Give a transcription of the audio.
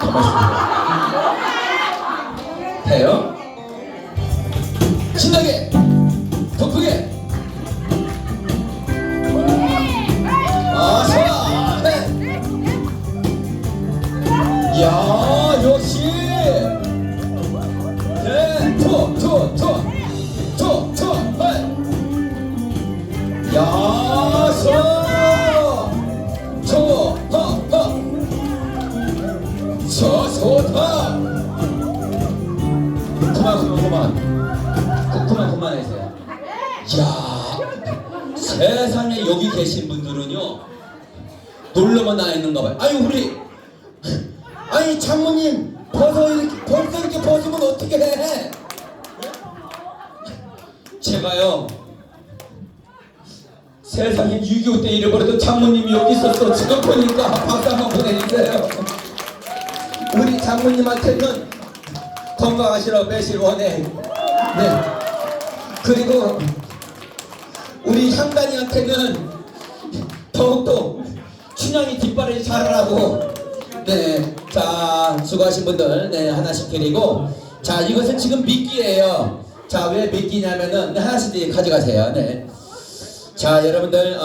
가만있어. 돼요? 신나게! 더 크게! 아, 좋아! 네. 야, 역시! 네, 투, 투, 투! 투, 투, 네. 야, 좋아! 그만하세요. 야 세상에 여기 계신 분들은요, 놀러만 나 있는가 봐요. 아유, 우리, 아니, 장모님, 벗어, 이렇게, 벌써 이렇게 벗으면 어떻게 해? 제가요, 세상에 6.25 때 잃어버렸던 장모님이 여기 있었어. 지금 보니까 박수 한번 보내주세요. 우리 장모님한테는 건강하시라고 매실 원해. 네. 그리고 우리 향단이한테는 더욱더 춘향이 뒷발을 잘하라고. 네. 자, 수고하신 분들, 네, 하나씩 드리고. 자, 이것은 지금 미끼예요. 자, 왜 미끼냐면은, 네, 하나씩 가져가세요. 네. 자, 여러분들. 어,